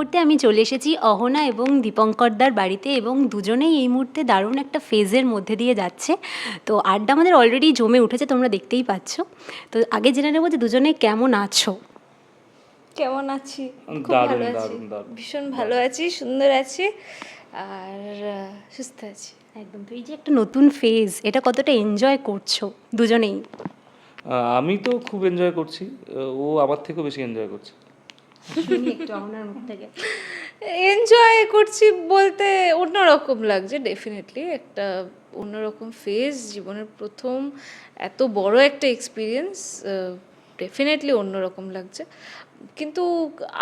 মুহূর্তে আমি চলে এসেছি অহনা এবং দীপঙ্করদার বাড়িতে এবং দুজনেই এই মুহূর্তে দারুণ একটা ফেজের মধ্যে দিয়ে যাচ্ছে। তো আড্ডা আমাদের অলরেডি জমে উঠেছে তোমরা দেখতেই পাচ্ছ। তো আগে জেনে নেব যে দুজনে কেমন আছো? কেমন আছি? খুব ভালো আছি। ভীষণ ভালো আছি সুন্দর আছি আর সুস্থ আছি। একদম তো এই যে একটা নতুন ফেজ এটা কতটা এনজয় করছ দুজনেই? আমি তো খুব এনজয় করছি। ও আমার থেকেও বেশি এনজয় করছে। একটু অহনার মুখ থেকে। এনজয় করছি বলতে অন্যরকম লাগছে ডেফিনেটলি একটা অন্যরকম ফেজ জীবনের প্রথম এত বড় একটা এক্সপিরিয়েন্স ডেফিনেটলি অন্যরকম লাগছে। কিন্তু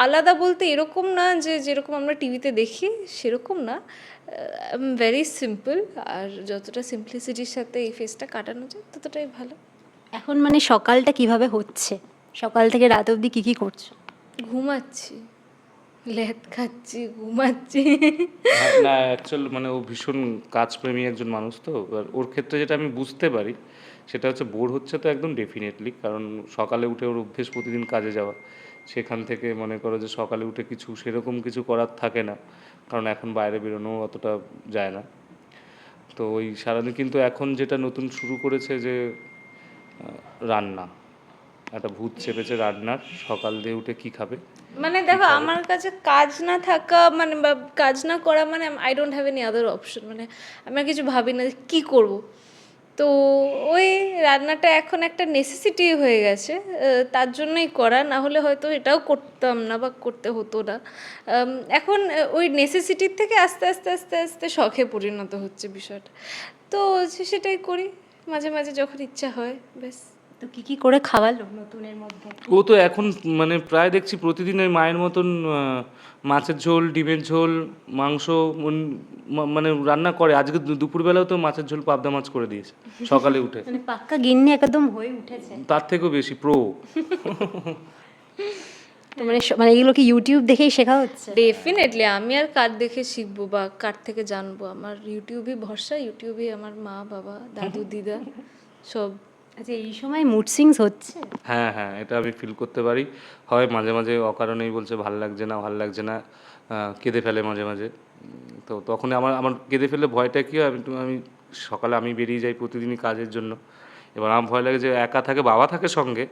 আলাদা বলতে এরকম না যে যেরকম আমরা টিভিতে দেখি সেরকম না। আই এম ভেরি সিম্পল আর যতটা সিম্পলিসিটির সাথে এই ফেজটা কাটানো যায় ততটাই ভালো। এখন মানে সকালটা কীভাবে হচ্ছে? সকাল থেকে রাত অবধি কী কী করছ? ঘুমাচ্ছি লেদ খাচ্ছি ঘুমাচ্ছি। হ্যাঁ, না অ্যাকচুয়াল মানে ও ভীষণ কাজপ্রেমী একজন মানুষ তো। এবার ওর ক্ষেত্রে যেটা আমি বুঝতে পারি সেটা হচ্ছে বোর হচ্ছে তো একদম ডেফিনেটলি কারণ সকালে উঠে ওর অভ্যেস প্রতিদিন কাজে যাওয়া। সেখান থেকে মনে করো যে সকালে উঠে কিছু সেরকম কিছু করার থাকে না কারণ এখন বাইরে বেরোনো অতটা যায় না। তো ওই সারাদিন কিন্তু এখন যেটা নতুন শুরু করেছে যে রান্না। একটা ভূত চেপেছে রান্নার সকাল দিয়ে উঠে কি খাবে? মানে দেখো আমার কাছে কাজ না থাকা মানে বা কাজ না করা মানে I don't have any other option মানে আমি আর কিছু ভাবি না কী করব। তো ওই রান্নাটা এখন একটা নেসেসিটি হয়ে গেছে তার জন্যই করা না হলে হয়তো এটাও করতাম না বা করতে হতো না। এখন ওই নেসেসিটির থেকে আস্তে আস্তে আস্তে আস্তে শখে পরিণত হচ্ছে বিষয়টা। তো সেটাই করি মাঝে মাঝে যখন ইচ্ছা হয় ব্যাস। তো কি কি করে খাওয়ালো নতুনের মধ্যে? ও তো এখন মানে প্রায় দেখছি প্রতিদিন ওই মায়ের মতন মাছের ঝোল ডিমের ঝোল মাংস মানে রান্না করে। আজকে দুপুরবেলাও তো মাছের ঝোল পাবদা মাছ করে দিয়েছে সকালে উঠে। মানে পাক্কা গিন্নি একদম হয়ে উঠেছে। তার থেকেও বেশি প্রো। মানে মানে এগুলো কি ইউটিউব দেখেই শেখা হচ্ছে? ডেফিনেটলি আমি আর কার দেখে শিখব বা কার থেকে জানব? আমার ইউটিউবই ভরসা ইউটিউবই আমার মা বাবা দাদু দিদা সব। আচ্ছা এই সময় মুড সিংস হচ্ছে? হ্যাঁ হ্যাঁ এটা আমি ফিল করতে পারি। হয় মাঝে মাঝে অকারণেই বলছে ভালো লাগছে না, ভালো লাগছে না কেঁদে ফেলে মাঝে মাঝে। তো তখন আমার আমার কেঁদে ফেলে ভয়টা কি হয়? আমি আমি সকালে আমি বেরিয়ে যাই প্রতিদিনই কাজের জন্য। এবার আমার ভয় লাগে যে একা থাকে, বাবা থাকে সঙ্গে,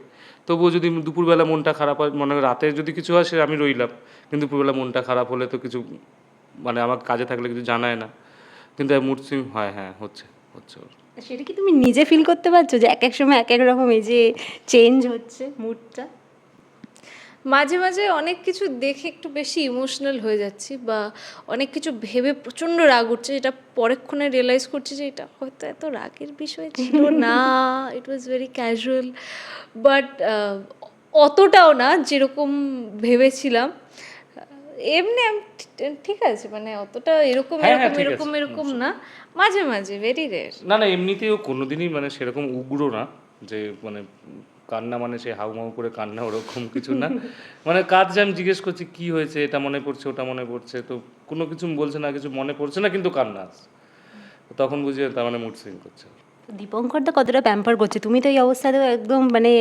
তবুও যদি দুপুরবেলা মনটা খারাপ হয়, মনে রাতে যদি কিছু হয় সে আমি রইলাম। কিন্তু দুপুরবেলা মনটা খারাপ হলে তো কিছু মানে আমার কাজে থাকলে কিছু জানায় না। কিন্তু মুড সুইং হয় হ্যাঁ হচ্ছে হচ্ছে। ওর। সেটা কি তুমি নিজে ফিল করতে পারছ যে এক এক সময় এক এক রকম এই যে চেঞ্জ হচ্ছে মুডটা মাঝে মাঝে অনেক কিছু দেখে একটু বেশি ইমোশনাল হয়ে যাচ্ছি বা অনেক কিছু ভেবে প্রচণ্ড রাগ উঠছে যেটা পরেক্ষণে রিয়েলাইজ করছি যে এটা হয়তো এত রাগের বিষয় ছিল না it was very casual but অতটাও না যেরকম ভেবেছিলাম। এমনি ঠিক আছে মানে অতটা এরকম হ্যাঁ, হ্যাঁ, এরকম এরকম এরকম না। মাঝে মাঝে ভেরি রেয়ার না না এমনিতেও কোনোদিনই মানে সেরকম উগ্র না যে মানে কান্না মানে সে হাউমাউ করে কান্না ওরকম কিছু না। মানে কাজ যে আমি জিজ্ঞেস করছি কি হয়েছে এটা মনে পড়ছে ওটা মনে পড়ছে তো কোনো কিছু বলছে না কিছু মনে পড়ছে না কিন্তু কান্না তখন বুঝি তার মানে মুড সুইং করছে। দীপঙ্করদা কতটা প্যাম্পার করছে? তুমি তো এই অবস্থাতেও একদম মানে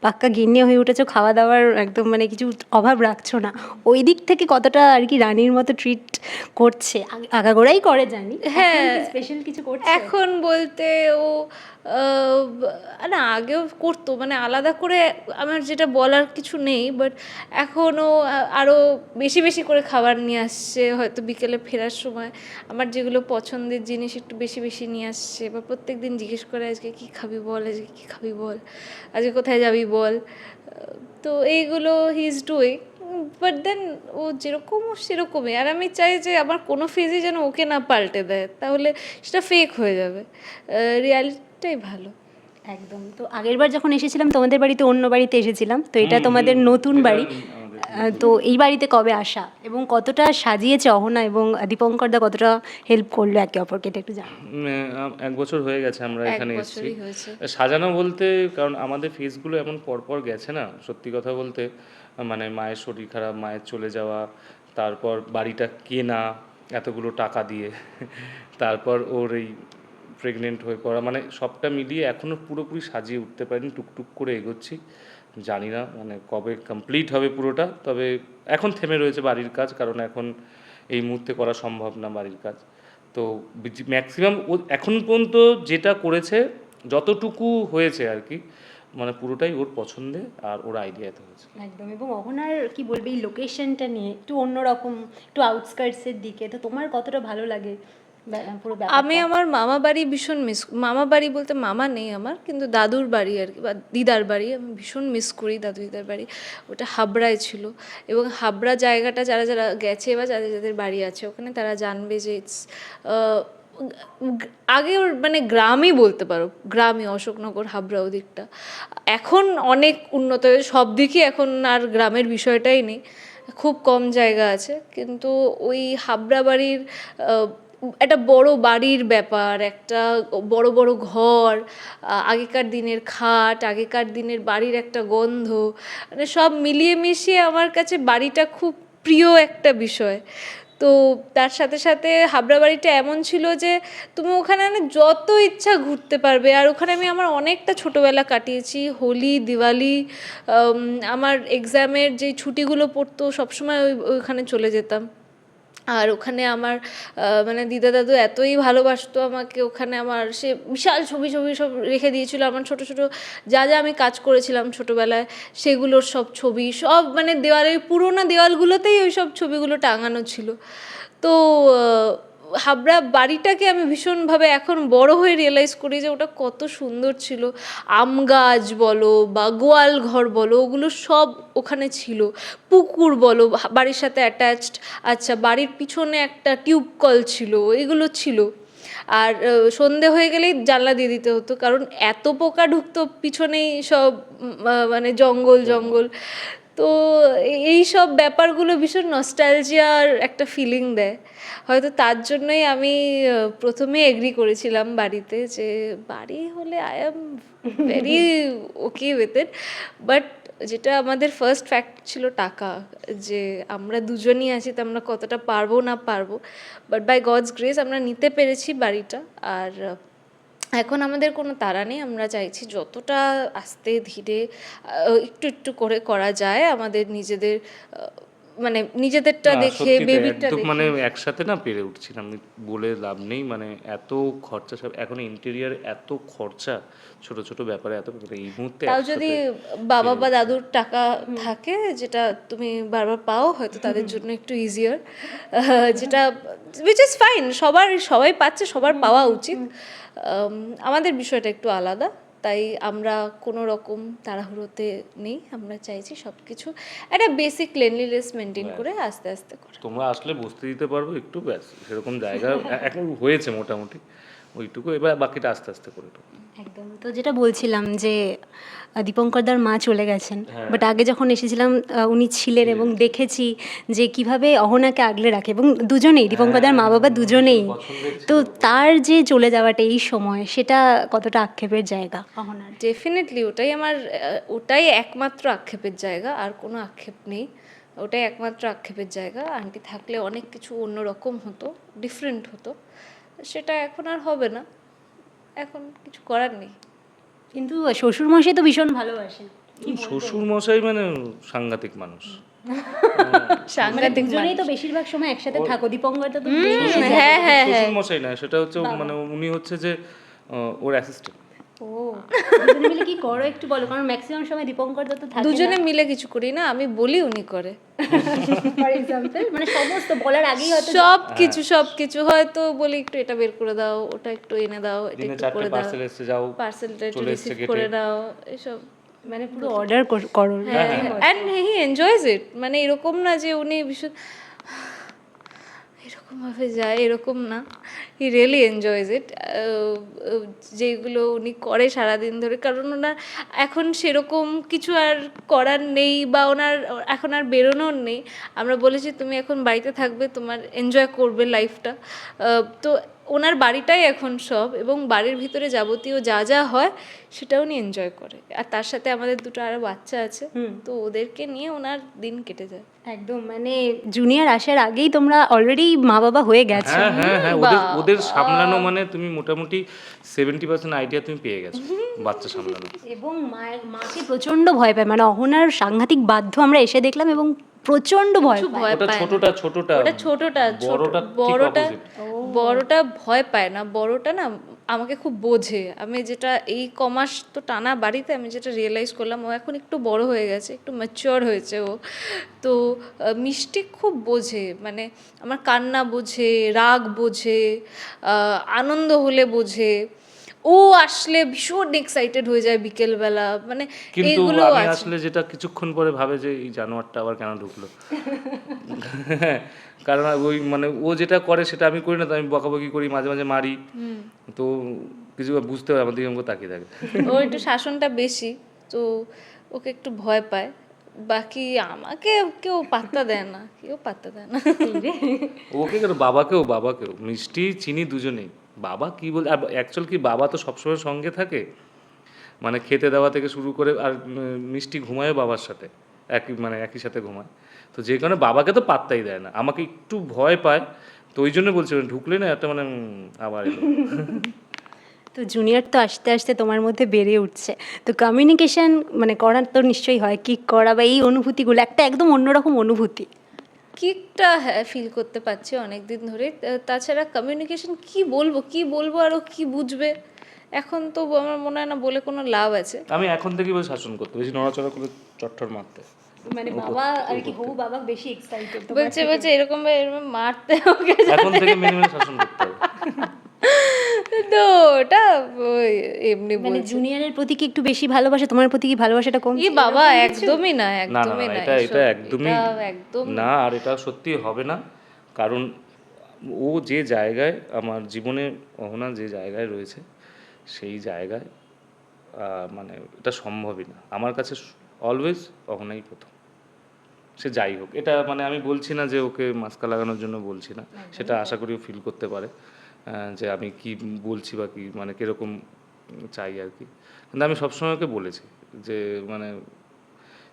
পাক্কা গিন্নি হয়ে উঠেছো খাওয়া দাওয়ার একদম মানে কিছু অভাব রাখছো না। ওই দিক থেকে কতটা আর কি রানীর মতো ট্রিট করছে? আগ- আগাগোড়াই করে জানি। হ্যাঁ। স্পেশাল কিছু করছে? এখন বলতে ও না আগেও করতো মানে আলাদা করে আমার যেটা বলার কিছু নেই বাট এখনও আরও বেশি বেশি করে খাবার নিয়ে আসছে হয়তো বিকেলে ফেরার সময়। আমার যেগুলো পছন্দের জিনিস একটু বেশি বেশি নিয়ে আসছে বা প্রত্যেক দিন জিজ্ঞেস করে আজকে কি খাবি বল আজকে কি খাবি বল আজকে কোথায় যাবি বল? তো এইগুলো he is doing but then ও যেরকম ও সেরকমই। আর আমি চাই যে আমার কোনো ফেজে যেন ওকে না পাল্টে দেয় তাহলে সেটা ফেক হয়ে যাবে। রিয়ালিটিটাই ভালো। একদম। তো আগের বার যখন এসেছিলাম তোমাদের বাড়িতে অন্য বাড়িতে এসেছিলাম তো এটা তোমাদের নতুন বাড়ি। তো এই বাড়িতে কবে আসা এবং কতটা সাজিয়েছে অহনা এবং দীপঙ্করদা কতটা হেল্প করল একে অপরকে এটা একটু জানো এক বছর হয়ে গেছে আমরা এখানে এসেছি। সাজানো বলতে কারণ আমাদের ফেসগুলো এমন পরপর গেছে না সত্যি কথা বলতে মানে মায়ের শরীর খারাপ মায়ের চলে যাওয়া তারপর বাড়িটা কেনা এতগুলো টাকা দিয়ে তারপর ওর এই প্রেগনেন্ট হয়ে পড়া মানে সবটা মিলিয়ে এখনও পুরোপুরি সাজিয়ে উঠতে পারিনি টুকটুক করে এগোচ্ছি। জানি না মানে কবে কমপ্লিট হবে পুরোটা, তবে এখন থেমে রয়েছে বাড়ির কাজ, কারণ এখন এই মুহূর্তে করা সম্ভব না বাড়ির কাজ তো ম্যাক্সিমাম এখন পর্যন্ত যেটা করেছে, যতটুকু হয়েছে আর কি মানে পুরোটাই ওর পছন্দে আর ওর আইডিয়াতে হয়েছে একদম, এবং অহনার কি বলবে, এই লোকেশনটা নিয়ে একটু অন্যরকম, একটু আউটস্কার্টসের দিকে, তো তোমার কতটা ভালো লাগে? আমি আমার মামা বাড়ি ভীষণ মিস মামা বাড়ি বলতে মামা নেই আমার, কিন্তু দাদুর বাড়ি আর কি, বা দিদার বাড়ি, আমি ভীষণ মিস করি দাদু দিদার বাড়ি। ওটা হাবড়ায় ছিল। এবং হাবড়া জায়গাটা যারা যারা গেছে বা যাদের যাদের বাড়ি আছে, ওখানে তারা জানবে যে ইটস আগে ওর মানে গ্রামই বলতে পারো। গ্রামই, অশোকনগর, হাবড়া ওদিকটা। এখন অনেক উন্নত হয়েছে সব দিকই এখন আর গ্রামের বিষয়টাই নেই। খুব কম জায়গা আছে। কিন্তু ওই হাবড়া বাড়ির একটা বড় বাড়ির ব্যাপার, একটা বড় বড় ঘর আগেকার দিনের খাট, আগেকার দিনের বাড়ির একটা গন্ধ মানে সব মিলিয়ে মিশিয়ে আমার কাছে বাড়িটা খুব প্রিয় একটা বিষয়। তো তার সাথে সাথে হাবড়া বাড়িটা এমন ছিল যে, তুমি ওখানে না যত ইচ্ছা ঘুরতে পারবে, আর ওখানে আমি আমার অনেকটা ছোটোবেলা কাটিয়েছি, হোলি, দিওয়ালি আমার এক্সামের যে ছুটিগুলো পড়তো, সবসময় ওই, ওইখানে চলে যেতাম। আর ওখানে আমার মানে দিদা দাদু এতই ভালোবাসতো আমাকে, ওখানে আমার সে বিশাল ছবি ছবি সব রেখে দিয়েছিল। আমার ছোট ছোট যা যা আমি কাজ করেছিলাম ছোটোবেলায়, সেগুলোর সব ছবি, সব মানে দেওয়ালের, পুরোনো দেওয়ালগুলোতেই ওই সব ছবিগুলো টাঙানো ছিল। তো হাবড়া বাড়িটাকে আমি ভীষণভাবে এখন বড় হয়ে রিয়েলাইজ করি যে ওটা কত সুন্দর ছিল। আম গাছ বলো বা গোয়াল ঘর বলো, ওগুলো সব ওখানে ছিল। পুকুর বলো বাড়ির সাথে অ্যাটাচড আচ্ছা বাড়ির পিছনে একটা টিউব কল ছিল, এগুলো ছিল। আর সন্ধে হয়ে গেলেই জানলা দিয়ে দিতে হতো, কারণ এত পোকা ঢুকতো, পিছনেই সব মানে জঙ্গল জঙ্গল। তো এই সব ব্যাপারগুলো ভীষণ নস্টালজিয়ার একটা ফিলিং দেয়। হয়তো তার জন্যই আমি প্রথমে এগ্রি করেছিলাম বাড়িতে যে, বাড়ি হলে I am very okay with it but যেটা আমাদের ফার্স্ট ফ্যাক্ট ছিল টাকা, যে আমরা দুজনই আছি, তো আমরা কতটা পারব না পারব। বাট বাই গডস গ্রেস আমরা নিতে পেরেছি বাড়িটা। আর এখন আমাদের কোনো তাড়া নেই আমরা চাইছি যতটা আস্তে ধীরে একটু একটু করে করা যায় আমাদের নিজেদের মানে নিজেদেরটা দেখে বেবিটা দেখে। মানে একসাথে না পেরে উঠছিলাম আমি বলে লাভ নেই মানে এত খরচা সব এখন ইন্টেরিয়ার এত খরচা ছোট ছোট ব্যাপারে এত এই মুহূর্তে তাও যদি বাবা বা দাদুর টাকা থাকে যেটা তুমি বারবার পাও হয়তো তাদের জন্য একটু ইজিয়ার যেটা উইচ ইজ ফাইন সবার সবাই পাচ্ছে সবার পাওয়া উচিত আমাদের বিষয়টা একটু আলাদা তাই আমরা কোনো রকম তাড়াহুড়োতে নেই আমরা চাইছি সব কিছু একটা বেসিক ক্লেনলিনেস মেনটেন করে আস্তে আস্তে করে। তোমরা আসলে বুঝতে দিতে পারব একটু ব্যাস সেরকম জায়গা এখন হয়েছে মোটামুটি ওইটুকু এবার বাকিটা আস্তে আস্তে করে একদম তো যেটা বলছিলাম যে দীপঙ্করদার মা চলে গেছেন। বাট আগে যখন এসেছিলাম উনি ছিলেন এবং দেখেছি যে কীভাবে অহনাকে আগলে রাখে এবং দুজনেই দীপঙ্করদার মা বাবা দুজনেই তো তার যে চলে যাওয়াটা এই সময় সেটা কতটা আক্ষেপের জায়গা অহনার? ডেফিনেটলি ওটাই আমার ওটাই একমাত্র আক্ষেপের জায়গা আর কোনো আক্ষেপ নেই। ওটাই একমাত্র আক্ষেপের জায়গা। আন্টি থাকলে অনেক কিছু অন্যরকম হতো ডিফারেন্ট হতো। সেটা এখন আর হবে না। এখন কিছু করার নেই। কিন্তু শ্বশুরমশাই তো ভীষণ ভালোবাসেন। শ্বশুর মশাই মানে সাংঘাতিক মানুষ। মানে সাংঘাতিক দুজনেই তো বেশিরভাগ সময় একসাথে থাকো দীপঙ্করদা তো হ্যাঁ হ্যাঁ শ্বশুর মশাই না সেটা হচ্ছে মানে উনি হচ্ছে যে ওর অ্যাসিস্ট্যান্ট ও। দুজনে মিলে কি করো একটু বলো কারণ ম্যাক্সিমাম সময় দীপঙ্করদা তো থাকে দুজনে মিলে কিছু করি না আমি বলি উনি করে। ফর এক্সাম্পল মানে সমস্ত বলার আগেই হয়তো সব কিছু সব কিছু হয়তো বলি একটু এটা বের করে দাও ওটা একটু এনে দাও এটা একটু করে দাও। পার্সেল এসে যাও পার্সেলটা একটু রিসিভ করে নাও এসব। মানে পুরো অর্ডার করো অ্যান্ড হি এনজয়স ইট মানে এরকম না যে উনি ভীষণ এরকমভাবে যায়, এরকম না। হি রিয়েলি এনজয়স ইট যেগুলো উনি করে সারাদিন ধরে, কারণ ওনার এখন সেরকম কিছু আর করার নেই বা ওনার, এখন আর বেরোনোর নেই। আমরা বলেছি, তুমি এখন বাড়িতে থাকবে, তোমার এনজয় করবে লাইফটা তো ওনার বাড়িটাই এখন সব এবং বাড়ির ভিতরে যাবতীয় যা যা হয় সেটা উনি এনজয় করে। আর তার সাথে আমাদের দুটো আরও বাচ্চা আছে তো ওদেরকে নিয়ে ওনার দিন কেটে যায়। একদম মানে জুনিয়র আসার আগেই তোমরা অলরেডি মা বাবা হয়ে গেছো। হ্যাঁ হ্যাঁ হ্যাঁ ওদের ওদের সামলানো মানে তুমি মোটামুটি সেভেন্টি পার্সেন্ট আইডিয়া তুমি পেয়ে গেছো বাচ্চা সামলানো এবং মায়ের মাকে প্রচণ্ড ভয় পায় মানে অহনার সাংঘাতিক বাধ্য আমরা এসে দেখলাম এবং প্রচণ্ড ভয় ভয় পায়। ছোটটা ছোটটা। ওটা ছোটটা ছোট বড়টা ঠিক বড়টা বড়টা ভয় পায় না। বড়টা না আমাকে খুব বোঝে। আমি যেটা এই কমাস তো টানা বাড়িতে আমি যেটা রিয়েলাইজ করলাম ও এখন একটু বড় হয়ে গেছে একটু ম্যাচিওর হয়েছে ও। তো মিষ্টি খুব বোঝে। মানে আমার কান্না বোঝে রাগ বোঝে আনন্দ হলে বোঝে। ও আসলে ভীষণ এক্সাইটেড হয়ে যায় বিকেলবেলা। মানে এইগুলো আমি আসলে যেটা কিছুক্ষণ পরে ভাবে যে এই জানোয়ারটা আবার কেন ঢুকলো? কারণ ওই মানে ও যেটা করে সেটা আমি করি না তো আমি বকাবকি করি মাঝে মাঝে মারি। তো কিছু বুঝতে হয় আমাদের আমাকে তাকিয়ে থাকে। ও একটু শাসনটা বেশি তো ওকে একটু ভয় পায়। বাকি আমাকে কেউ পাত্তা দেয় না কেউ পাত্তা দেয় না। ওকে কেন? বাবাকেও বাবাকেও। মিষ্টি চিনি দুজনেই। বাবা কি বল অ্যাকচুয়াল কি বাবা তো সবসময় সঙ্গে থাকে? মানে খেতে দেওয়া থেকে শুরু করে আর মিষ্টি ঘুমায় বাবার সাথে, একই মানে একই সাথে ঘুমায়। তো যে কারণে বাবাকে তো পাত্তাই দেয় না, আমাকে একটু ভয় পায়, তো ওই জন্য বলছি মানে ঢুকলে না একটা মানে আবার তো জুনিয়র তো আস্তে আস্তে তোমার মধ্যে বেড়ে উঠছে। তো কমিউনিকেশন মানে করার তো নিশ্চয়ই হয় কিক করা বা এই অনুভূতিগুলো, একটা একদম অন্যরকম অনুভূতি। কিকটা হ্যাঁ ফিল করতে পারছি অনেক দিন ধরে তাছাড়া কমিউনিকেশন কি বলব কি বলব আর ও কি বুঝবে? এখন তো আমার মনে হয় না বলে কোনো লাভ আছে। আমি এখন থেকে বলে শাসন করতে বেশি নড়াচড়া করে চট্টর মারতে। মানে বাবা আর কি হবু বাবা বেশি এক্সাইটেড বলছে বলছে এরকম ভাবে এরকম মারতে ওকে এখন থেকে মেনে মেনে শাসন করতে হবে। তো ওটা এমনি মানে জুনিয়রের প্রতি কি একটু বেশি ভালোবাসা? তোমার প্রতি কি ভালোবাসাটা কম ই বাবা একদমই না না না একদমই না এটা এটা একদমই একদম না আর এটা সত্যি হবে না। কারণ ও যে জায়গায় আমার জীবনে অহনা যে জায়গায় রয়েছে সেই জায়গায় মানে এটা সম্ভবই না। আমার কাছে অলওয়েজ অহনাই প্রথম। সে যাই হোক এটা মানে আমি বলছি না যে ওকে মাস্কা লাগানোর জন্য বলছি না। সেটা আশা করি ফিল করতে পারে। যে আমি কি বলছি বা কি মানে কীরকম চাই আর কি। কিন্তু আমি সবসময় ওকে বলেছি যে মানে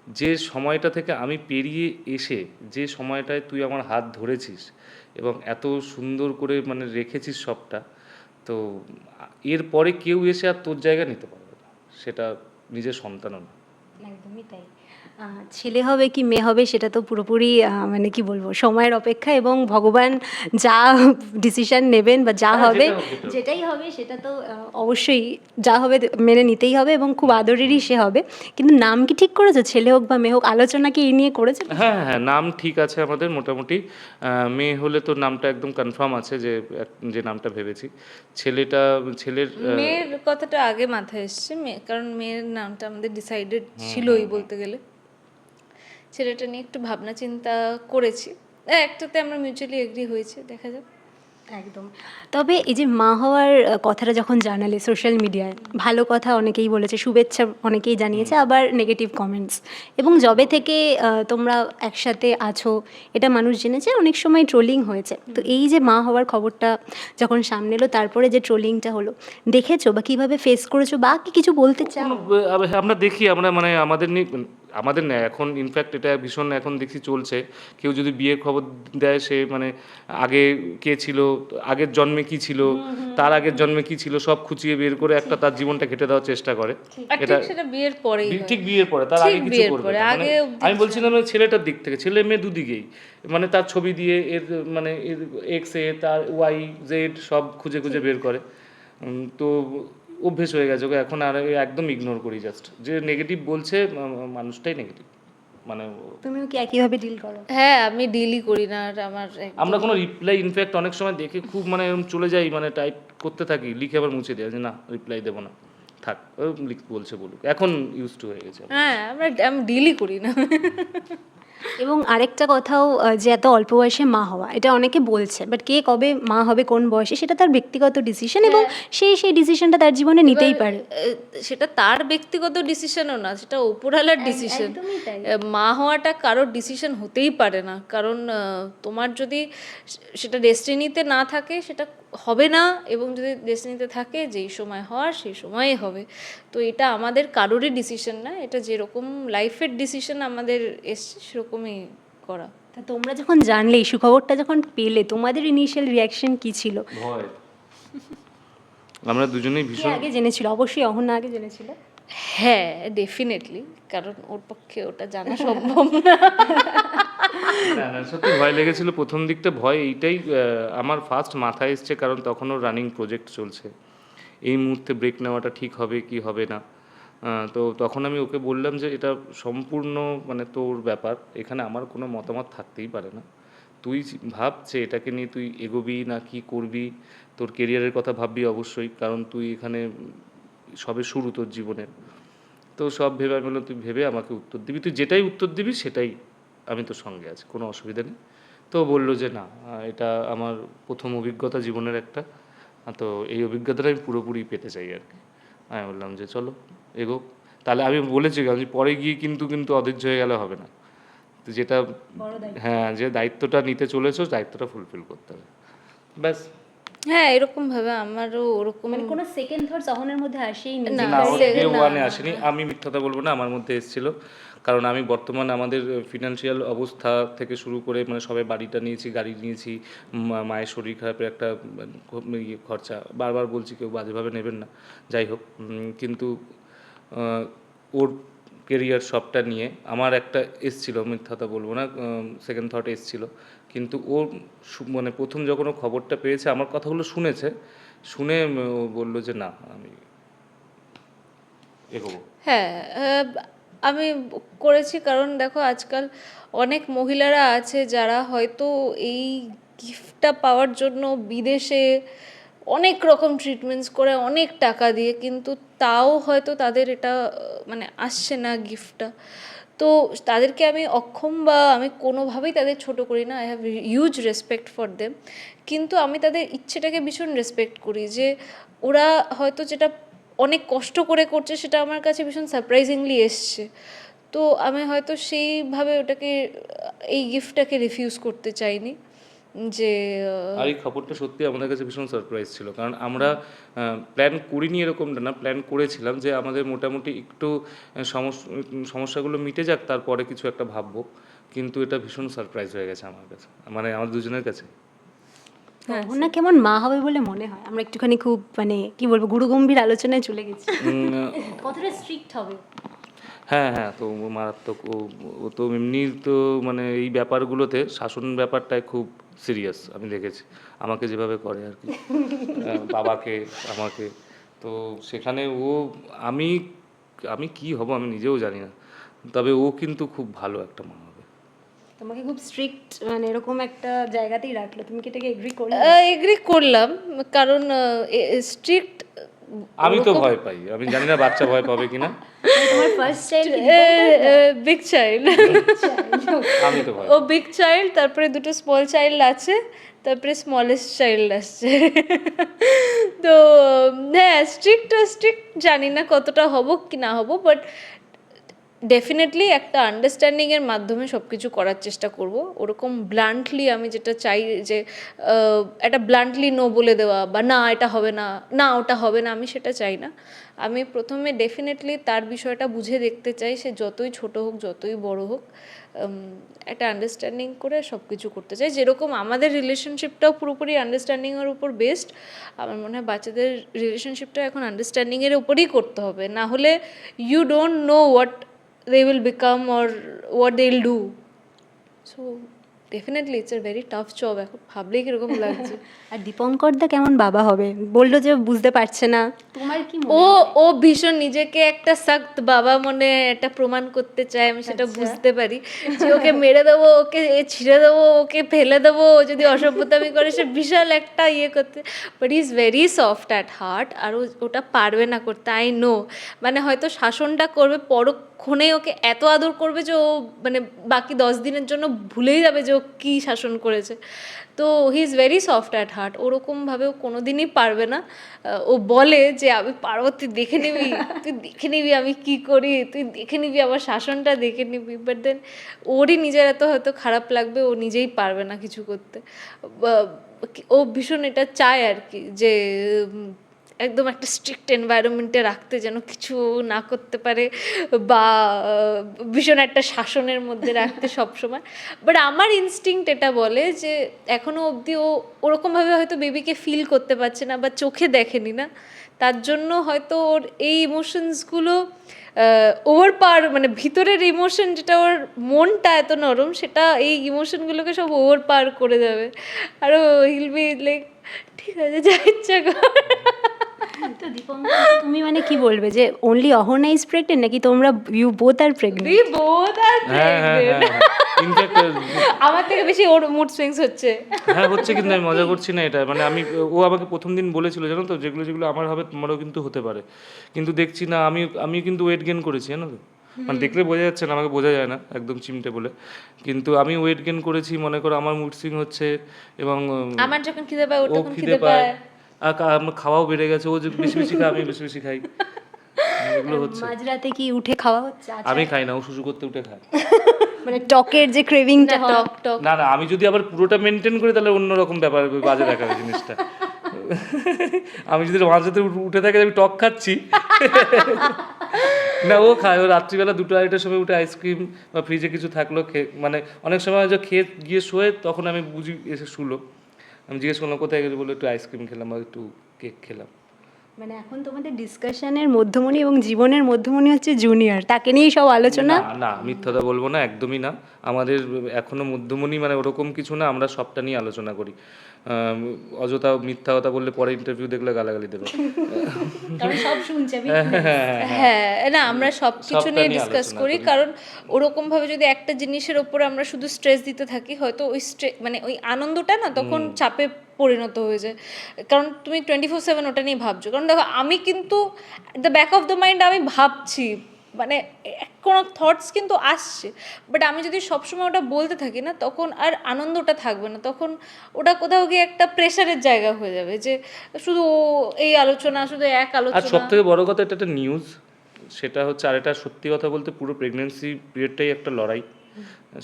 যে সময়টা থেকে আমি পেরিয়ে এসে যে সময়টায় তুই আমার হাত ধরেছিস এবং এত সুন্দর করে মানে রেখেছিস সবটা, তো এরপরে কেউ এসে আর তোর জায়গা নিতে পারবে না। সেটা নিজের সন্তানও না। একদমই তাই। ছেলে হবে কি মেয়ে হবে সেটা তো পুরোপুরি মানে কি বলব সময়ের অপেক্ষা এবং ভগবান যা ডিসিশন নেবেন বা যা হ্যাঁ, হবে। যেটাই হবে সেটা তো অবশ্যই যা হবে মেনে নিতেই হবে এবং খুব আদরেরই সে হবে। কিন্তু নাম কি ঠিক করেছ? ছেলে হোক বা মেয়ে হোক আলোচনা কি এই নিয়ে করেছে? হ্যাঁ হ্যাঁ নাম ঠিক আছে আমাদের মোটামুটি। আহ, মেয়ে হলে তো নামটা একদম কনফার্ম আছে যে যে নামটা ভেবেছি। ছেলেটা ছেলের মেয়ের কথাটা আগে মাথায় এসছে মেয়ে কারণ মেয়ের নামটা আমাদের ডিসাইডেড ছিলই বলতে গেলে। ছেলেটা নিয়ে একটু ভাবনা চিন্তা করেছি। একটাতে আমরা মিউচুয়ালি এগ্রি হয়েছে দেখা যাক। একদম। তবে এই যে মা হওয়ার কথাটা যখন জানালে সোশ্যাল মিডিয়ায় ভালো কথা অনেকেই বলেছে শুভেচ্ছা অনেকেই জানিয়েছে আবার নেগেটিভ কমেন্টস এবং জবে থেকে তোমরা একসাথে আছো এটা মানুষ জেনেছে অনেক সময় ট্রোলিং হয়েছে। তো এই যে মা হওয়ার খবরটা যখন সামনে এলো তারপরে যে ট্রোলিংটা হলো দেখেছ বা কীভাবে ফেস করেছ বা কি কিছু বলতে চাও? আমরা দেখি আমরা মানে আমাদের নিয়ে আমাদের না এখন ইনফ্যাক্ট এটা ভীষণ এখন দেখি চলছে। কেউ যদি বিয়ের খবর দেয় সে মানে আগে কে ছিল আগের জন্মে কি ছিল তার আগের জন্মে কি ছিল সব খুঁচিয়ে বের করে একটা তার জীবনটা ঘেটে দেওয়ার চেষ্টা করে। ঠিক। সেটা বিয়ের পরে ঠিক বিয়ের পরে তার আগে কিছু করবে মানে আমি বলছিলাম ছেলেটার দিক থেকে ছেলে মেয়ে দুদিকেই। মানে তার ছবি দিয়ে এর মানে এর এক্স এ তার ওয়াই জেড সব খুঁজে খুঁজে বের করে। তো অভ্যেস হয়ে গেছে ওকে এখন আর একদম ইগনোর করি জাস্ট যে নেগেটিভ বলছে মানুষটাই নেগেটিভ মানে তুমিও কি একইভাবে ডিল করো? হ্যাঁ আমি ডিলই করি না আর আমার আমরা কোনো রিপ্লাই ইনফ্যাক্ট অনেক সময় দেখে খুব মানে এরকম চলে যাই মানে টাইপ করতে থাকি লিখে আবার মুছে দেওয়া যে না রিপ্লাই দেবো না। থাক ও লিখ বলছে বলুক। এখন ইউজ টু হয়ে গেছে। হ্যাঁ আমরা আমি ডিলই করি না। এবং আরেকটা কথাও যে এত অল্প বয়সে মা হওয়া এটা অনেকে বলছে বাট কে কবে মা হবে কোন বয়সে সেটা তার ব্যক্তিগত ডিসিশন এবং সেই সেই ডিসিশনটা তার জীবনে নিতেই পারে। সেটা তার ব্যক্তিগত ডিসিশনও না সেটা ওপরওয়ালার ডিসিশন মা হওয়াটা কারোর ডিসিশন হতেই পারে না কারণ তোমার যদি সেটা ডেস্টিনিতে না থাকে সেটা হবে না এবং যদি ডেস্টিনিতে থাকে যেই সময় হওয়ার সেই সময়ই হবে। তো এটা আমাদের কারোরই ডিসিশন না এটা যেরকম লাইফের ডিসিশন আমাদের এসছে সেরকমই করা। তা তোমরা যখন জানলে এই সুখবরটা যখন পেলে তোমাদের ইনিশিয়াল রিয়াকশন কি ছিল? ভয়। আমরা দুজনেই ভীষণ আগে জেনেছিল? অবশ্যই অহনা আগে জেনেছিল। হ্যাঁ ডেফিনেটলি কারণ ওর পক্ষে ওটা জানা সম্ভব না। সত্যি ভয় লেগেছিল। প্রথম দিকটা ভয়, এইটাই আমার ফার্স্ট মাথায় এসছে, কারণ তখনও রানিং প্রজেক্ট চলছে। এই মুহূর্তে ব্রেক নেওয়াটা ঠিক হবে কি হবে না? তো তখন আমি ওকে বললাম যে, এটা সম্পূর্ণ মানে তোর ব্যাপার। এখানে আমার কোনো মতামত থাকতেই পারে না। তুই ভাব যে, এটাকে নিয়ে তুই এগোবি না কি করবি? তোর কেরিয়ারের কথা ভাববি অবশ্যই, কারণ তুই এখানে সবে শুরু তোর জীবনের। তো সব ভেবে আমি বললাম, তুই ভেবে আমাকে উত্তর দিবি। তুই যেটাই উত্তর দিবি, সেটাই আমি তো সঙ্গে আছি কোনো অসুবিধা নেই। তো বলল যে না এটা আমার প্রথম অভিজ্ঞতা জীবনের একটা তো এই অভিজ্ঞতাটা আমি পুরোপুরি পেতে চাই আর কি। আমি বললাম যে চলো এগো তাহলে আমি বলেছি আমি পরে গিয়ে কিন্তু কিন্তু অধৈর্য হয়ে গেলে হবে না। তো যেটা হ্যাঁ যে দায়িত্বটা নিতে চলেছো দায়িত্বটা ফুলফিল করতে হবে। ব্যাস। হ্যাঁ এরকম ভাবে আমারও ওরকম মানে কোনো সেকেন্ড অহনের মধ্যে আসেই না, ওয়ানে আসেনি। আমি মিথ্যাটা বলব না আমার মধ্যে এসেছিল। কারণ আমি বর্তমানে আমাদের ফিনান্সিয়াল অবস্থা থেকে শুরু করে মানে সবাই বাড়িটা নিয়েছি, গাড়ি নিয়েছি মায়ের শরীর খারাপের একটা ইয়ে খরচা, বারবার বলছি কেউ বাজেভাবে নেবেন না, যাই হোক কিন্তু ওর কেরিয়ার সবটা নিয়ে আমার একটা এসছিল মিথ্যাটা বলব না সেকেন্ড থট এসছিল কিন্তু ও মানে প্রথম যখন ও খবরটা পেয়েছে, আমার কথাগুলো শুনেছে, শুনে ও বলল যে না, আমি এগোবো। হ্যাঁ আমি করেছি কারণ দেখো আজকাল অনেক মহিলারা আছে যারা হয়তো এই গিফটটা পাওয়ার জন্য বিদেশে অনেক রকম ট্রিটমেন্টস করে, অনেক টাকা দিয়ে, কিন্তু তাও হয়তো তাদের এটা মানে আসছে না গিফটটা। তো তাদেরকে আমি অক্ষম বা আমি কোনোভাবেই তাদের ছোট করি না I have huge respect for them কিন্তু আমি তাদের ইচ্ছেটাকে ভীষণ রেসপেক্ট করি যে ওরা হয়তো যেটা অনেক কষ্ট করে করছে সেটা আমার কাছে ভীষণ সারপ্রাইজিংলি এসছে। তো আমি হয়তো সেইভাবে ওটাকে, এই গিফটটাকে রিফিউজ করতে চাইনি যে আর এই খবরটা সত্যি আমাদের কাছে ভীষণ সারপ্রাইজ ছিল। কারণ আমরা প্ল্যান করিনি এরকমটা না প্ল্যান করেছিলাম যে আমাদের মোটামুটি একটু সমস্যা সমস্যাগুলো মিটে যাক, তারপরে কিছু একটা ভাববো। কিন্তু এটা ভীষণ সারপ্রাইজ হয়ে গেছে আমার কাছে মানে আমার দুজনের কাছে। অহনা কেমন মা হবে বলে মনে হয়? আমরা একটুখানি খুব মানে কি বলব গুরুগম্ভীর আলোচনায় চলে গেছি। কতটা স্ট্রিক্ট হবে? হ্যাঁ হ্যাঁ তো মারাত্মক ও ও তো এমনি তো মানে এই ব্যাপারগুলোতে শাসন ব্যাপারটাই খুব সিরিয়াস আমি দেখেছি। আমাকে যেভাবে করে আর কি। বাবাকে আমাকে। তো সেখানে ও আমি আমি কি হব আমি নিজেও জানি না। তবে ও কিন্তু খুব ভালো একটা মা। তোমাকে খুব স্ট্রিক্ট মানে এরকম একটা জায়গাতেই রাখল। তুমি কি এটাকে এগ্রি করলে? এগ্রি করলাম কারণ স্ট্রিক্ট আমি তো ভয় পাই। আমি জানি না বাচ্চা ভয় পাবে কিনা। তোমার ফার্স্ট চাইল্ড বিগ চাইল্ড আমি তো ভয় ও বিগ চাইল্ড তারপরে দুটো স্মল চাইল্ড আছে তারপরে স্মলেস্ট চাইল্ড আসছে। তো হ্যাঁ স্ট্রিক্ট স্ট্রিক্ট জানি না কতটা হব কি না হব বাট ডেফিনেটলি একটা আন্ডারস্ট্যান্ডিংয়ের মাধ্যমে সব কিছু করার চেষ্টা করব। ওরকম ব্লান্টলি আমি যেটা চাই যে একটা ব্লান্টলি নো বলে দেওয়া বা না, এটা হবে না না, ওটা হবে না, আমি সেটা চাই না। আমি প্রথমে ডেফিনেটলি তার বিষয়টা বুঝে দেখতে চাই, সে যতই ছোট হোক, যতই বড় হোক একটা আন্ডারস্ট্যান্ডিং করে সব কিছু করতে চাই। যেরকম আমাদের রিলেশনশিপটাও পুরোপুরি আন্ডারস্ট্যান্ডিংয়ের উপর বেসড আমার মনে হয় বাচ্চাদের রিলেশনশিপটা এখন আন্ডারস্ট্যান্ডিংয়ের উপরই করতে হবে। না হলে you don't know what they will become or what they'll do. So definitely it's a very tough job. এখন ভাবলেই কীরকম লাগছে। আর দীপঙ্কর দা কেমন বাবা হবে? বলল যে বুঝতে পারছে না। তোমার কি ও ও ভীষণ নিজেকে একটা সখ্ত বাবা মনে একটা প্রমাণ করতে চায় আমি সেটা বুঝতে পারি। যে ওকে মেরে দেবো ওকে এ ছিঁড়ে দেবো ওকে ফেলে দেবো ও যদি অসভ্যতামি করে সে বিশাল একটা ইয়ে করতে। But is very soft at heart আর ওটা পারবে না করতে আই নো মানে হয়তো শাসনটা করবে পরক্ষণে ওকে এত আদর করবে যে ও মানে বাকি দশ দিনের জন্য ভুলেই যাবে যে ও কী শাসন করেছে। তো he is very soft at heart ওরকমভাবে ও কোনো দিনই পারবে না। ও বলে যে, আমি পারব, তুই দেখে নিবি, তুই দেখে নিবি আমি কি করি, তুই দেখে নিবি আমার শাসনটা, দেখে নিবি। বাট দেন ওরই নিজের এত হয়তো খারাপ লাগবে, ও নিজেই পারবে না কিছু করতে। ও ভীষণ এটা চায় আর কি যে একদম একটা স্ট্রিক্ট এনভায়রনমেন্টে রাখতে যেন কিছু না করতে পারে বা ভীষণ একটা শাসনের মধ্যে রাখতে সবসময়। বাট আমার ইনস্টিংক্ট এটা বলে যে এখনও অবধি ও ওরকমভাবে হয়তো বেবিকে ফিল করতে পারছে না বা চোখে দেখেনি না। তার জন্য হয়তো ওর এই ইমোশনসগুলো ওভার পাওয়ার মানে ভিতরের ইমোশন যেটা ওর মনটা এত নরম সেটা এই ইমোশনগুলোকে সব ওভার পার করে যাবে আরও হিল বি লাইক ঠিক আছে যা ইচ্ছা কর। তো দীপঙ্কর। তুমি মানে কি বলবে যে অনলি অহনা ইজ প্রেগনেন্ট নাকি তোমরা you both are pregnant We both are হ্যাঁ হ্যাঁ pregnant. হ্যাঁ। ইনফ্যাক্ট আমার থেকে বেশি ওর মুড সুইংস হচ্ছে। হ্যাঁ হচ্ছে কিন্তু আমি মজা করছি না এটা। মানে আমি ও আমাকে প্রথম দিন বলেছিল জানো তো যেগুলো যেগুলো আমার হবে তোমারও কিন্তু হতে পারে। কিন্তু দেখছি না আমি আমি কিন্তু ওয়েট গেন করেছি জানো তো। মানে দেখলে বোঝা যাচ্ছে না আমাকে বোঝা যায় না একদম চিমটে বলে। কিন্তু আমি ওয়েট গেন করেছি মনে করো আমার মুড সুইং হচ্ছে এবং আমার যখন খিদে পায় ও খিদে পায়। আর খাওয়াও বেড়ে গেছে ও যে বেশি বেশি খায় আমি বেশি বেশি খাই। এগুলো হচ্ছে। মাঝরাতে কি উঠে খাওয়া হচ্ছে? আমি খাই না ও শুশু করতে উঠে খায়। মানে টকের যে ক্রেভিংটা টক টক। না না আমি যদি আবার পুরোটা মেনটেন করি তাহলে অন্যরকম ব্যাপার বাজে দেখাবে জিনিসটা। আমি যদি মাঝরাতে উঠ- উঠে থাকে আমি টক খাচ্ছি। না ও খায় ও রাত্রিবেলা দুটো আড়াইটার সময় উঠে আইসক্রিম বা ফ্রিজে কিছু থাকল খেয়ে মানে অনেক সময় যে খেয়ে গিয়ে শোয়ে তখন আমি বুঝি এসে শুলো। আমি জিজ্ঞেস করলাম কোথায় গেলে? বলে একটু আইসক্রিম খেলাম বা একটু কেক খেলাম। মানে এখন তোমাদের ডিসকাশনের মধ্যমণি এবং জীবনের মধ্যমণি হচ্ছে জুনিয়র তাকে নিয়েই সব আলোচনা? না মিথ্যাটা বলব না একদমই না। আমাদের এখনও মধ্যমণি মানে ওরকম কিছু না আমরা সবটা নিয়ে আলোচনা করি। অযথা মিথ্যা কথা বললে পরে ইন্টারভিউ দেখলে গালাগালি দেবে। কারণ সব শুনছে আমি হ্যাঁ না আমরা সব কিছু নিয়ে ডিসকাস করি করি। কারণ ওরকম ভাবে যদি একটা জিনিসের ওপর আমরা শুধু স্ট্রেস দিতে থাকি হয়তো ওই মানে ওই আনন্দটা না তখন চাপে পরিণত হয়ে যায়। কারণ তুমি টোয়েন্টি ফোর সেভেন ওটা নিয়ে ভাবছ। কারণ দেখো আমি কিন্তু the back of the mind আমি ভাবছি মানে এক- কোনো থটস কিন্তু আসছে বাট আমি যদি সবসময় ওটা বলতে থাকি না তখন আর আনন্দটা থাকবে না তখন ওটা কোথাও গিয়ে একটা প্রেশারের জায়গা হয়ে যাবে যে শুধু এই আলোচনা শুধু এক আলোচনা। সব থেকে বড় কথা এটা একটা নিউজ সেটা হচ্ছে আর এটা সত্যি কথা বলতে পুরো প্রেগনেন্সি পিরিয়ডটাই একটা লড়াই।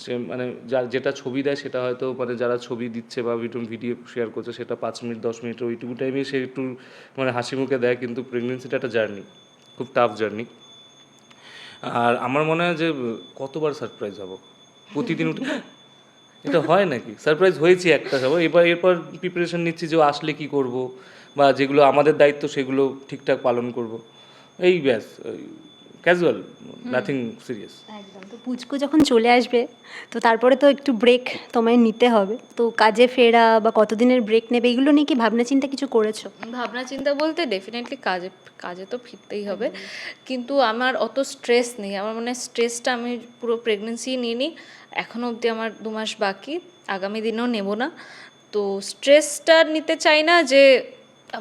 সে মানে যার যেটা ছবি দেয় সেটা হয়তো মানে যারা ছবি দিচ্ছে বা ভিডিও ভিডিও শেয়ার করছে সেটা পাঁচ মিনিট দশ মিনিট ওইটুকু টাইমে সে একটু মানে হাসি মুখে দেয় কিন্তু প্রেগনেন্সিটা একটা জার্নি খুব টাফ জার্নি আর আমার মনে হয় যে কতবার সারপ্রাইজ হব? প্রতিদিন উঠে এটা হয় নাকি? সারপ্রাইজ হয়েছি একটা সব এবার এরপর প্রিপারেশন নিচ্ছি যে আসলে কি করব? বা যেগুলো আমাদের দায়িত্ব সেগুলো ঠিকঠাক পালন করব। এই ব্যাস ক্যাজুয়াল নাথিং সিরিয়াস একদম। তো পুচকু যখন চলে আসবে তো তারপরে তো একটু ব্রেক তোমায় নিতে হবে। তো কাজে ফেরা বা কতদিনের ব্রেক নেবে এগুলো নিয়ে কি ভাবনা চিন্তা কিছু করেছ? ভাবনা চিন্তা বলতে ডেফিনেটলি কাজে কাজে তো ফিরতেই হবে। কিন্তু আমার অত স্ট্রেস নেই। আমার মনে হয় স্ট্রেসটা আমি পুরো প্রেগনেন্সি নিয়ে নিই এখনও অবধি আমার দু মাস বাকি। আগামী দিনেও নেব না। তো স্ট্রেসটা নিতে চাই না যে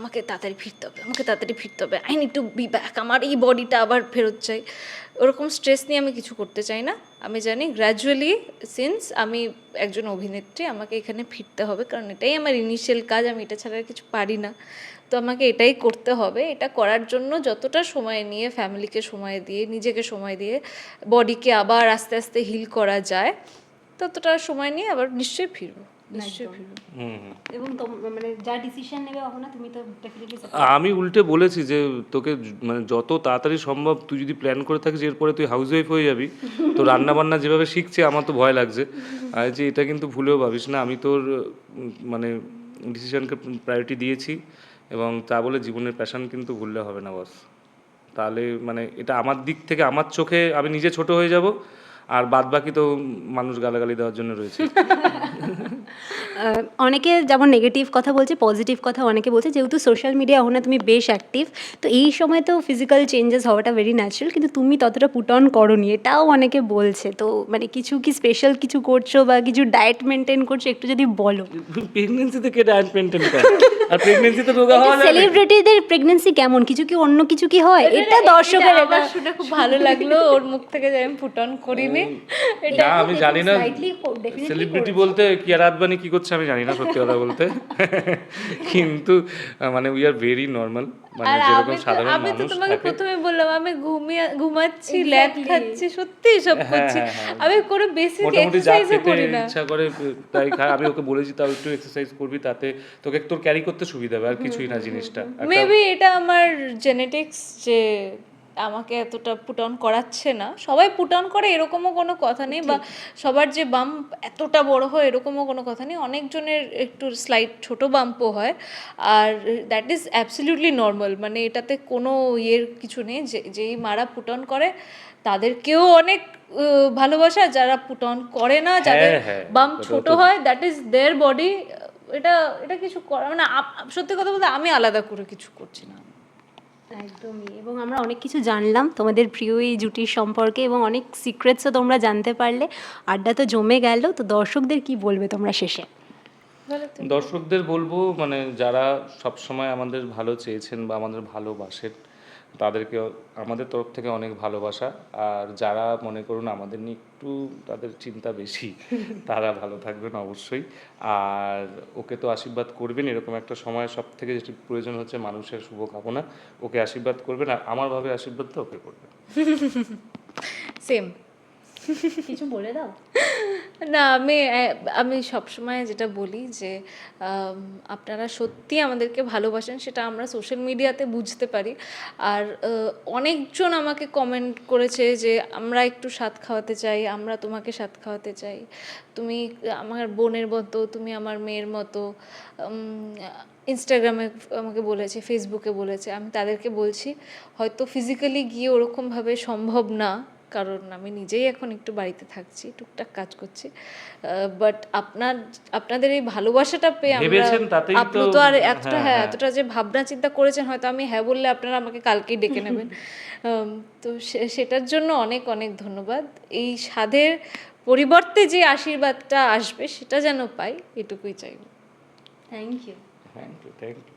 আমাকে তাড়াতাড়ি ফিরতে হবে, আমাকে তাড়াতাড়ি ফিরতে হবে। I need to be back আমার এই বডিটা আবার ফেরত চাই। ওরকম স্ট্রেস নিয়ে আমি কিছু করতে চাই না। আমি জানি গ্র্যাজুয়ালি সিন্স আমি একজন অভিনেত্রী, আমাকে এখানে ফিরতে হবে, কারণ এটাই আমার ইনিশিয়াল কাজ, আমি এটা ছাড়া কিছু পারি না। তো আমাকে এটাই করতে হবে, এটা করার জন্য যতটা সময় নিয়ে ফ্যামিলিকে সময় দিয়ে, নিজেকে সময় দিয়ে বডিকে আবার আস্তে আস্তে হিল করা যায়, ততটা সময় নিয়ে আবার নিশ্চয়ই ফিরবো। নিশ্চয়ই হুম হুম। এবং তোম- মানে যা ডিসিশন নেবে না তুমি তো ডেফিনেটলি আমি উল্টে বলেছি যে তোকে মানে যত তাড়াতাড়ি সম্ভব তুই যদি প্ল্যান করে থাকিস এরপরে তুই হাউস ওয়াইফ হয়ে যাবি। তো রান্না বান্না যেভাবে শিখছে আমার তো ভয় লাগছে। আর যে এটা কিন্তু ভুলেও ভাবিস না আমি তোর মানে ডিসিশনকে প্রায়োরিটি দিয়েছি। এবং তা বলে জীবনের প্যাশন কিন্তু ভুললে হবে না বস তাহলে মানে এটা আমার দিক থেকে আমার চোখে আমি নিজে ছোট হয়ে যাব আর বাদ বাকি তো মানুষ গালাগালি দেওয়ার জন্য রয়েছে। অনেকে যেমন নেগেটিভ কথা বলছে পজিটিভ কথা অনেকে বলছে যেহেতু সোশ্যাল মিডিয়া হো না তুমি বেশ অ্যাক্টিভ তো এই সময় তো ফিজিক্যাল চেঞ্জেস হওয়াটা ভেরি ন্যাচারাল কিন্তু তুমি ততটা পুট অন করনি এটাও অনেকে বলছে। তো মানে কিছু কি স্পেশাল কিছু করছ বা কিছু ডায়েট মেনটেন করছ একটু যদি বলো। প্রেগনেন্সিতে কে ডায়েট মেনটেন করে। আর প্রেগনেন্সিতে রোগা হওয়া যায় সেলিব্রিটিদের প্রেগনেন্সি কেমন? কিছু কি অন্য কিছু কি হয়? এটা দর্শকের আমার শুনে খুব ভালো লাগল। ওর মুখ থেকে যে আমি ফুট অন করিনি। না আমি জানি না। সেলিব্রিটি বলতে কিয়ারা আদবানি কি করছে হচ্ছে আমি জানি না সত্যি কথা বলতে। কিন্তু মানে উই আর ভেরি নর্মাল মানে যেরকম সাধারণ আমি তো তোমাকে প্রথমে বললাম আমি ঘুমিয়ে ঘুমাচ্ছি ল্যাদ খাচ্ছি সত্যি সব হ্যাঁ, করছি। হ্যাঁ, হ্যাঁ। আমি কোনো বেসিক খেতে করি না। ইচ্ছা করে তাই খা আমি ওকে বলেছি তাও একটু এক্সারসাইজ করবি তাতে তোকে তোর ক্যারি করতে সুবিধা হবে আর কিছুই না জিনিসটা। মেবি এটা আমার জেনেটিক্স যে আমাকে এতটা পুট অন করাচ্ছে না। সবাই পুট অন করে এরকমও কোনো কথা নেই বা সবার যে বাম এতটা বড় হয় এরকমও কোনো কথা নেই। অনেকজনের একটু স্লাইট ছোট বাম্পও হয়। আর দ্যাট ইজ অ্যাবসলিউটলি নর্মাল মানে এটাতে কোনো ইয়ের কিছু নেই। যে যেই মারা পুট অন করে তাদেরকেও অনেক ভালোবাসা। যারা পুট অন করে না যাদের হ্যাঁ, হ্যাঁ, বাম ছোট হয় দ্যাট ইজ দেয়ার বডি এটা এটা কিছু করা মানে সত্যি কথা বলতে আমি আলাদা করে কিছু করছি না। একদমই এবং আমরা অনেক কিছু জানলাম তোমাদের প্রিয় এই জুটির সম্পর্কে এবং অনেক সিক্রেটসও তোমরা জানতে পারলে। আড্ডা তো জমে গেল তো দর্শকদের কি বলবে তোমরা শেষে? দর্শকদের বলব মানে যারা সবসময় আমাদের ভালো চেয়েছেন বা আমাদের ভালোবাসেন তাদেরকে আমাদের তরফ থেকে অনেক ভালোবাসা। আর যারা মনে করুন আমাদের নিয়ে একটু তাদের চিন্তা বেশি তারা ভালো থাকবেন অবশ্যই। আর ওকে তো আশীর্বাদ করবেন এরকম একটা সময় সব থেকে যেটি প্রয়োজন হচ্ছে মানুষের শুভকামনা ওকে আশীর্বাদ করবেন। আর আমার ভাবে আশীর্বাদ তো ওকে করবেন। সেম কিছু বলে দাও। না, আমি আমি সবসময় যেটা বলি যে আপনারা সত্যি আমাদেরকে ভালোবাসেন, সেটা আমরা সোশ্যাল মিডিয়াতে বুঝতে পারি। আর অনেকজন আমাকে কমেন্ট করেছে যে, আমরা একটু স্বাদ খাওয়াতে চাই, আমরা তোমাকে স্বাদ খাওয়াতে চাই। তুমি আমার বোনের মতো, তুমি আমার মেয়ের মতো। ইনস্টাগ্রামে আমাকে বলেছে ফেসবুকে বলেছে, আমি তাদেরকে বলছি, হয়তো ফিজিক্যালি গিয়ে ওরকমভাবে সম্ভব না। কারণ আমি নিজেই এখন একটু বাড়িতে থাকছি টুকটাক কাজ করছি। বাট আপনার আপনাদের এই ভালোবাসাটা পেয়ে আমরা আপনি তো- আর এতটা হ্যাঁ, হ্যাঁ হ্যাঁ। এতটা যে ভাবনা চিন্তা করেছেন হয়তো আমি হ্যাঁ বললে আপনারা আমাকে কালকেই ডেকে নেবেন। তো সেটার জন্য অনেক অনেক ধন্যবাদ। এই স্বাদের পরিবর্তে যে আশীর্বাদটা আসবে সেটা যেন পাই এটুকুই চাইব। Thank you thank you thank you